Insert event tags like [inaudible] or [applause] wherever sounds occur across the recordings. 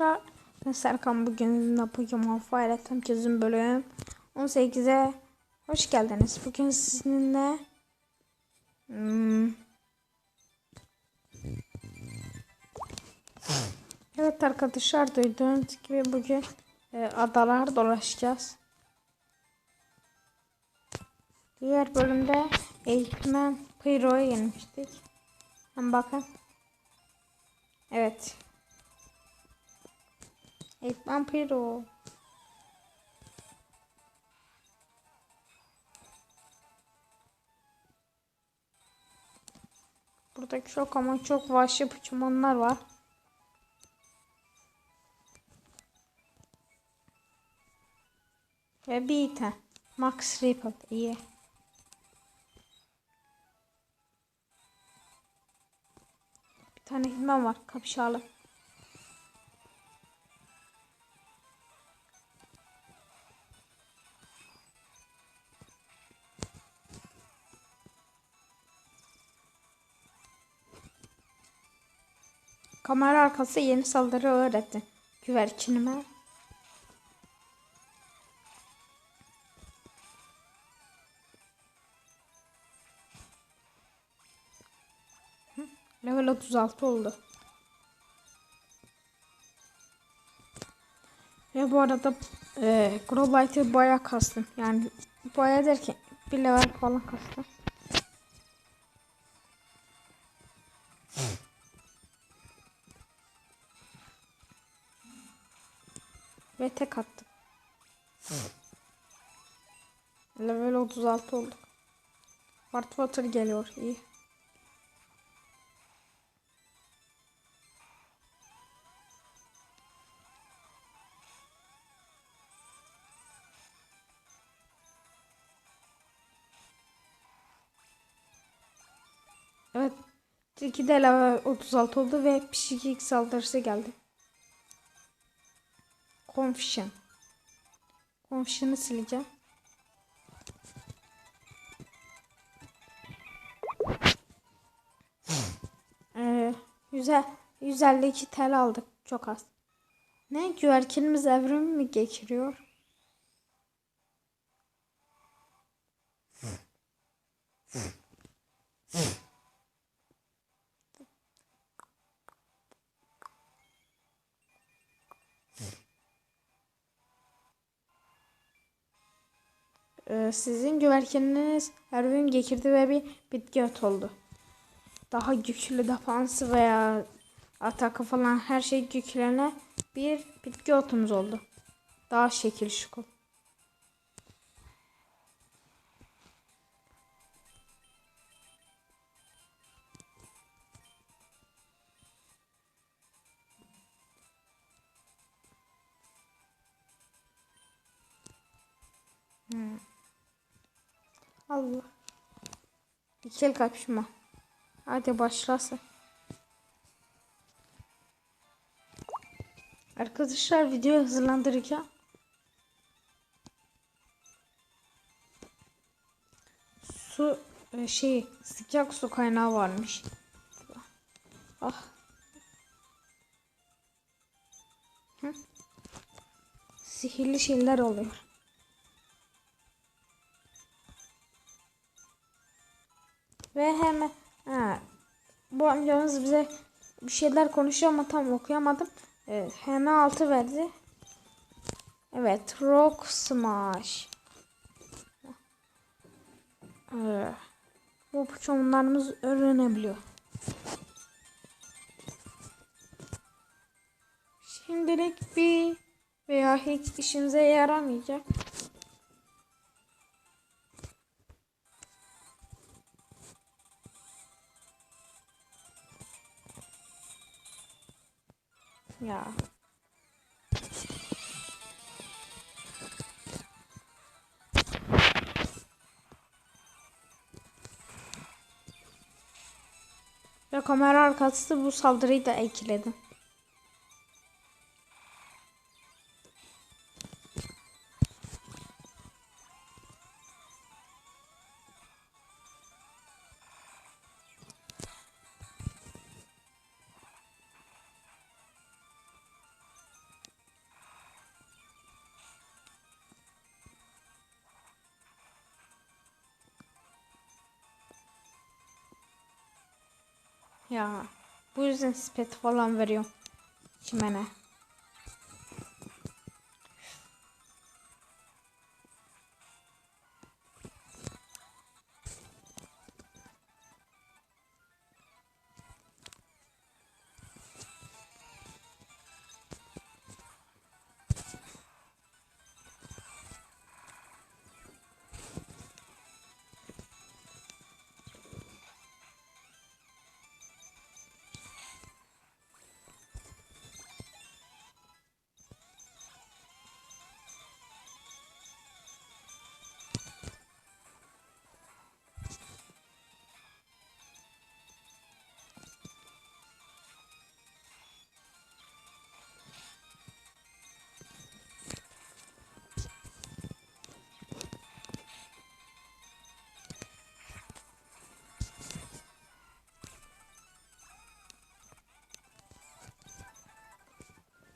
arkadaşlar. Ben Serkan bugün Napolyon Fire Ettim çözüm bölüm 18'e hoş geldiniz. Bugün sizinle hmm, Evet arkadaşlar duyduğunuz gibi bugün e, adalar dolaşacağız. Diğer bölümde eğitmen Pyro'ya yenmiştik. Hem bakın. Evet. Eğitmen Pyro. Buradaki çok ama çok vahşi pıçımonlar var. Ve bir tane. Max Ripple iyi. Bir tane hizmem var kapşalı. Kamera arkası yeni saldırı öğretti. Güvercinime. Level 36 oldu. Ve bu arada e, Growbite'ı bayağı kastım. Yani bayağı derken bir level falan kastım. Ve tek attım. Level 36 olduk. Fart Water geliyor. iyi. Evet. Tilki de level 36 oldu ve pişik saldırısı geldi. Confusion. Confusion'ı sileceğim. Ee, güzel. 152 tel aldık. Çok az. Ne? Güvercinimiz evrim mi geçiriyor? Ee, sizin güvercininiz evrim geçirdi ve bir bitki ot oldu. Daha güçlü defansı veya atakı falan her şey güçlene bir bitki otumuz oldu. Daha şekil şukul. Allah. İkel kapışma. Hadi başlasın. Arkadaşlar video hazırlandırırken su e, şey sıcak su kaynağı varmış. Ah. Sihirli şeyler oluyor. Ve hemen ha, bu amcamız bize bir şeyler konuşuyor ama tam okuyamadım. Evet, hemen altı verdi. Evet, Rock Smash. Ee, bu puçonlarımız öğrenebiliyor. Şimdilik bir veya hiç işimize yaramayacak. Ya. Ve kamera arkası bu saldırıyı da ekledi. Ya bu yüzden spet falan veriyorum. Çimene.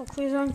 Dokuz yüz on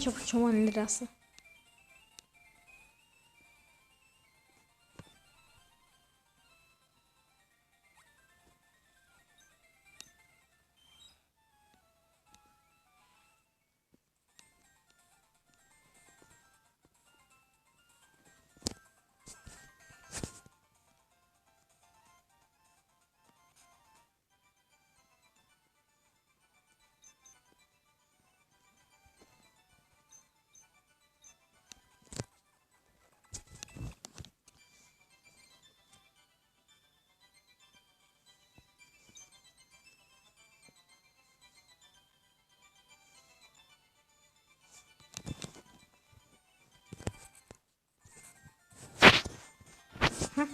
Huh?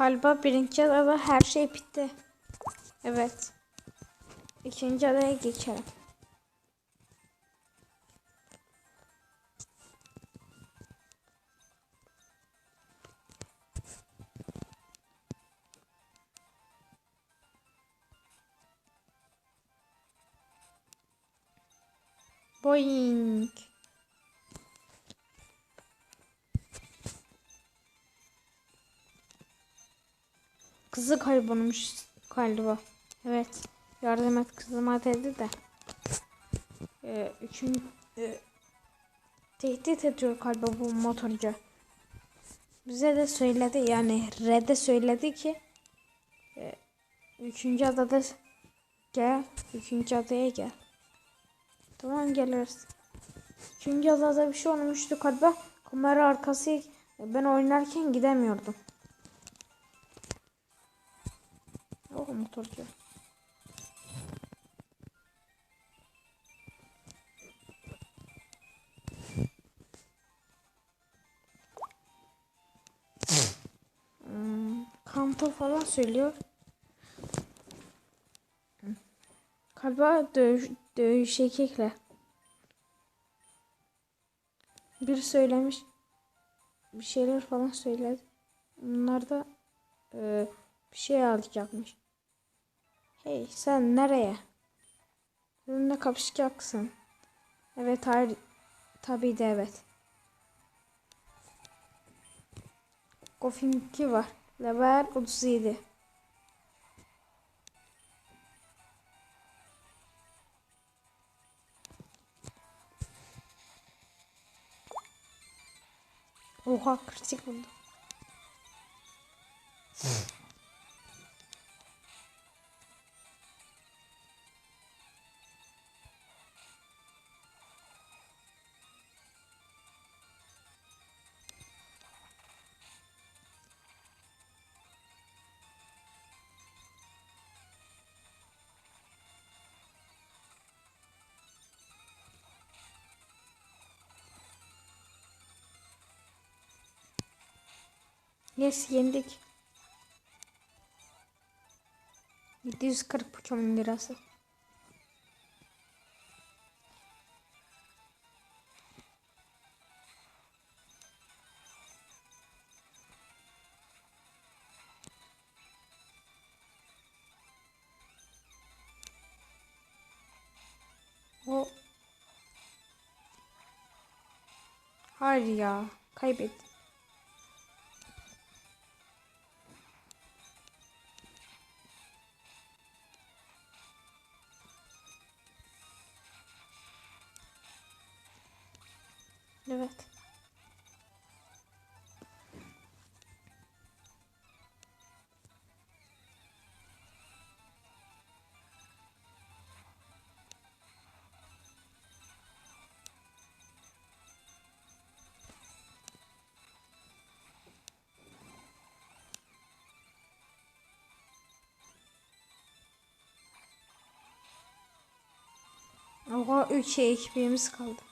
Galiba birinci adada her şey bitti. Evet. İkinci adaya geçelim. Boing. Kızı kaybolmuş galiba. Evet. Yardım et kızıma dedi de. Ee, üçün, e, tehdit ediyor galiba bu motorcu. Bize de söyledi yani Red'e söyledi ki e, üçüncü adada gel. Üçüncü adaya gel. Tamam geliriz. Üçüncü adada bir şey olmuştu galiba. Kamera arkası ben oynarken gidemiyordum. Oh motorcu. Hmm, kanto falan söylüyor. Galiba dövüş, dövüş erkekle. Bir söylemiş. Bir şeyler falan söyledi. Bunlar da e, bir şey alacakmış. Hey sen nereye? Benimle kapışacaksın. Evet hayır. Tabii de evet. Kofim 2 var. Level 37. Oha kritik oldu. [laughs] Yes yendik. 740 Pokemon lirası. O Hayır ya. Kaybet. Oha 3 şey ekibimiz kaldı.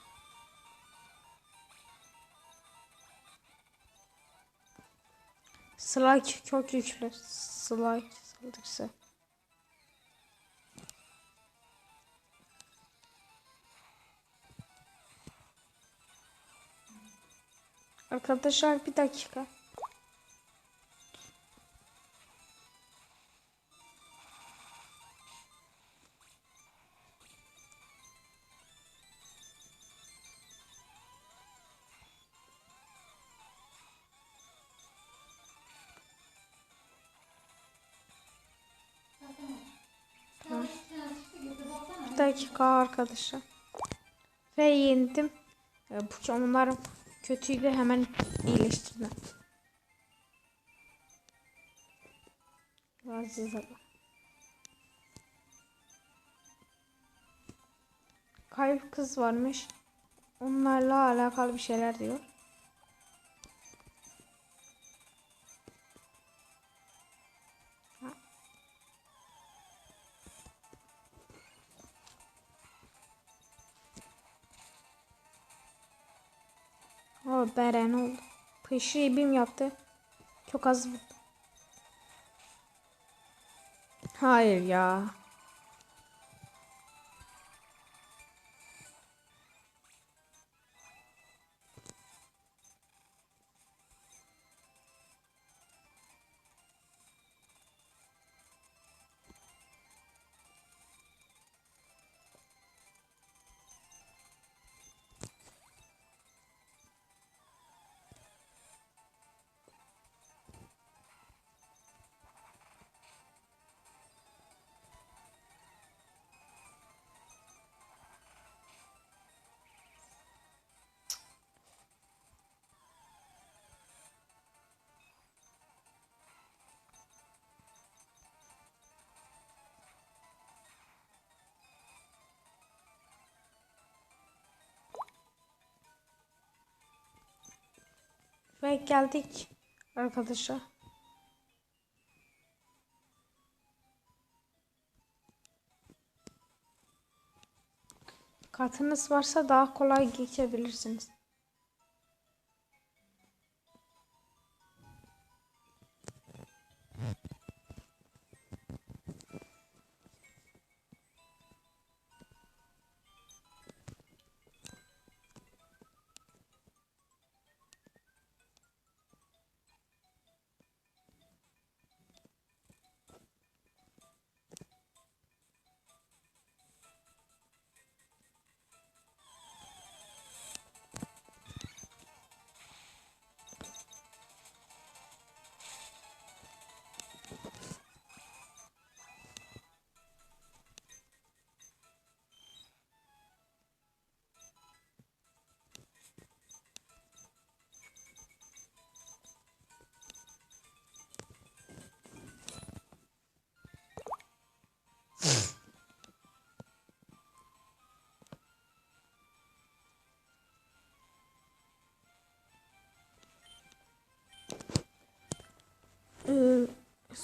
Slide çok güçlü. Slide saldırısı. Arkadaşlar bir dakika. Dakika arkadaşlar. Ve yendim. Ee, Pokemon'larım kötüydü hemen iyileştirdim. Aziz Allah. Kayıp kız varmış. Onlarla alakalı bir şeyler diyor. O Beren oldu. Pışı bim yaptı. Çok az vurdu. Hayır ya. Ve geldik arkadaşlar. Kartınız varsa daha kolay geçebilirsiniz.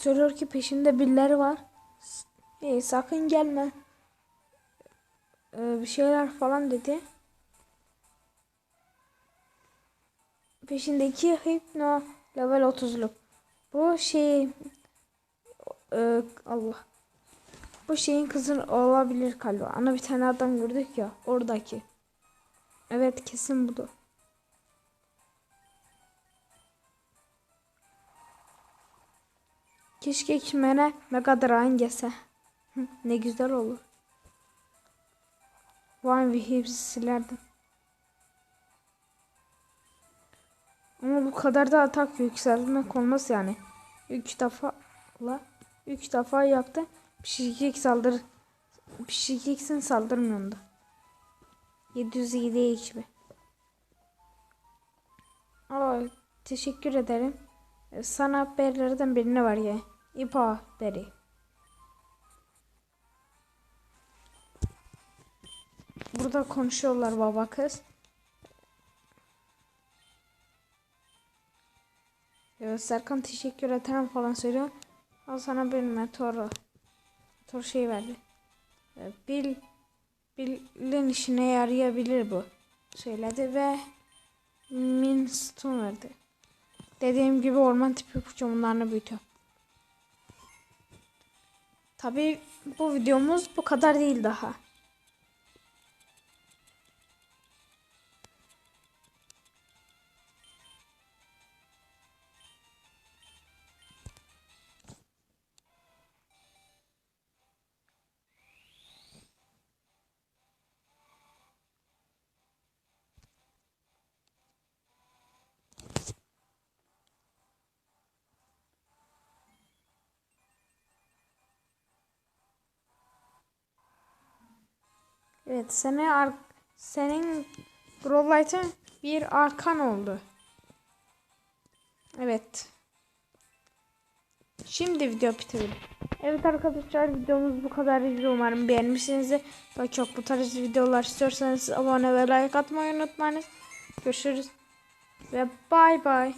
Söylüyor ki peşinde birileri var. Ee, sakın gelme. Ee, bir şeyler falan dedi. Peşindeki Hypno Level 30'luk. Bu şey e, Allah. Bu şeyin kızı olabilir galiba. Ana bir tane adam gördük ya oradaki. Evet kesin budur. Keşke kimene Mega Drive gelse. Ne güzel olur. Vay bir hepsi silerdim. Ama bu kadar da atak yükseltmek olmaz yani. Üç defa la üç defa yaptı. Pişikik saldır Pişikiksin saldırmıyor da. 707 ekibi. Aa, teşekkür ederim. Ee, Sana haberlerden birine var ya. İpa haberi. Burada konuşuyorlar baba kız. Evet Serkan teşekkür ederim falan söylüyor. Al sana bir meteor. Meteor şey verdi. Ee, Bil Bill'in işine yarayabilir bu. Söyledi ve Minstone verdi. Dediğim gibi orman tipi Pokemon'larını büyütüyor. Tabi bu videomuz bu kadar değil daha. Evet seni senin Growlite'ın bir arkan oldu. Evet. Şimdi video bitirelim. Evet arkadaşlar videomuz bu kadar. Umarım beğenmişsinizdir. Daha çok bu tarz videolar istiyorsanız abone ve like atmayı unutmayınız. Görüşürüz. Ve bay bay.